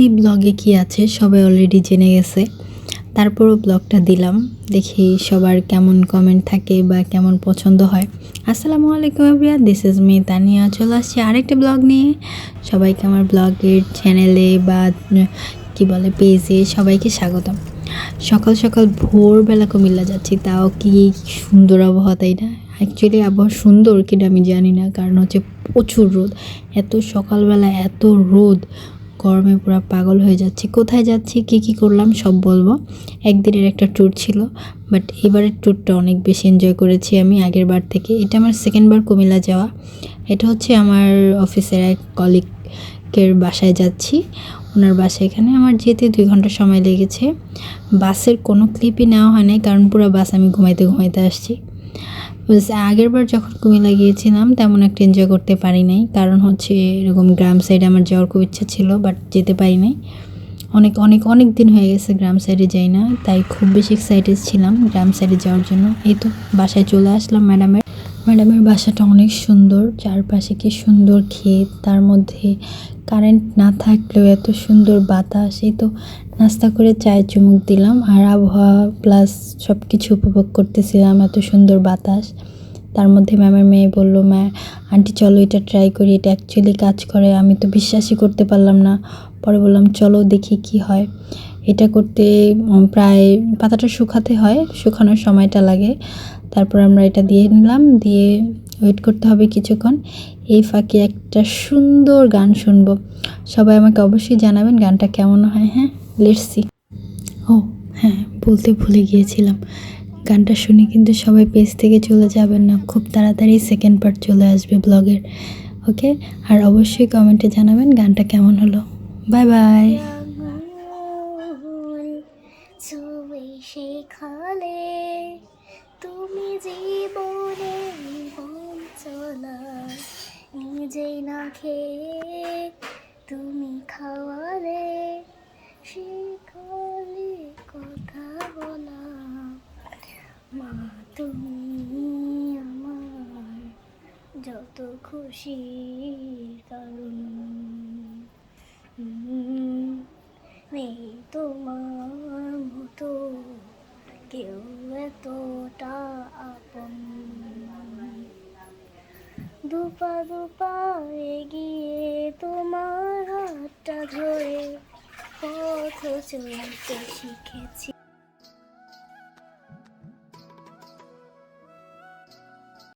এই ব্লগে কি আছে? সবাই অলরেডি জেনে গেছে। তারপরও ব্লগটা দিলাম। দেখি সবার কেমন কমেন্ট থাকে বা কেমন পছন্দ হয়। আসসালামু আলাইকুম everyone this is me Tania. চলে আসছি আরেকটা ব্লগ নিয়ে। সবাইকে আমার ব্লগের চ্যানেলে বা, কি বলে পেজে সবাইকে স্বাগতম। সকাল সকাল ভোরবেলা কুমিল্লা যাচ্ছি। তাও কি সুন্দর আবহাওয়া, তাই না? অ্যাকচুয়ালি আবহাওয়া সুন্দর কিনা আমি জানি না। কারণ হচ্ছে প্রচুর রোদ। এত সকালবেলা এত রোদ। গরমে পুরো পাগল হয়ে যাচ্ছি। কোথায় যাচ্ছি, কী কী করলাম, সব বলব। একদিনের একটা ট্যুর ছিল বাট এবারের ট্যুরটা অনেক বেশি এনজয় করেছি আমি আগের বার থেকে। এটা আমার সেকেন্ড বার কুমিল্লা যাওয়া। এটা হচ্ছে আমার অফিসের এক কলিগের বাসায় যাচ্ছি। ওনার বাসায় এখানে আমার যেতে দুই ঘণ্টা সময় লেগেছে। বাসের কোনো ক্লিপই নেওয়া হয় নাই, কারণ পুরো বাস আমি ঘুমাইতে ঘুমাইতে আসছি। আগের বার যখন কুমিল্লা গিয়েছিলাম, তেমন একটা এনজয় করতে পারি নাই। কারণ হচ্ছে এরকম গ্রাম সাইডে আমার যাওয়ার খুব ইচ্ছা ছিল বাট যেতে পারি নাই। অনেক অনেক অনেক দিন হয়ে গেছে গ্রাম সাইডে যাই না, তাই খুব বেশি এক্সাইটেড ছিলাম গ্রাম সাইডে যাওয়ার জন্য। এই তো, বাসায় চলে আসলাম ম্যাডামের ম্যাডামের বাসাটা অনেক সুন্দর, চারপাশে কি সুন্দর ক্ষেত, তার মধ্যে কারেন্ট না থাকলেও এত সুন্দর বাতাস, এই তো নাস্তা করে চায়ের চুমুক দিলাম আর আবহাওয়া প্লাস সব কিছু উপভোগ করতেছিলাম এত সুন্দর বাতাস। তার মধ্যে ম্যামের মেয়ে বলল ম্যা আন্টি, চলো এটা ট্রাই করি, এটা অ্যাকচুয়ালি কাজ করে, আমি তো বিশ্বাসই করতে পারলাম না। পরে বললাম, চলো দেখি কি হয়। এটা করতে প্রায় পাতাটা শুকাতে হয়, শুকানোর সময়টা লাগে। তারপর আমরা এটা দিয়ে নিলাম, দিয়ে ওয়েট করতে হবে কিছুক্ষণ। এই ফাঁকে একটা সুন্দর গান শুনব। সবাই আমাকে অবশ্যই জানাবেন গানটা কেমন হয় হ্যাঁ? লেটসি ও হ্যাঁ বলতে ভুলে গিয়েছিলাম। গানটা শুনে কিন্তু সবাই পেজ থেকে চলে যাবেন না। খুব তাড়াতাড়ি সেকেন্ড পার্ট চলে আসবে ব্লগের ওকে? আর অবশ্যই কমেন্টে জানাবেন গানটা কেমন হলো। বাই বাই শেখালে তুমি জীবনে বঞ্চনা নিজেই না খেয়ে তুমি খাওয়ালে শিখালে কথা বলা। মা, তুমি আমার যত খুশি কারণ। তোমার মতো। কেউ এতটা আপন দুপা দুপা এগিয়ে তোমার হাতটা ধরে পথ চলতে শিখেছি।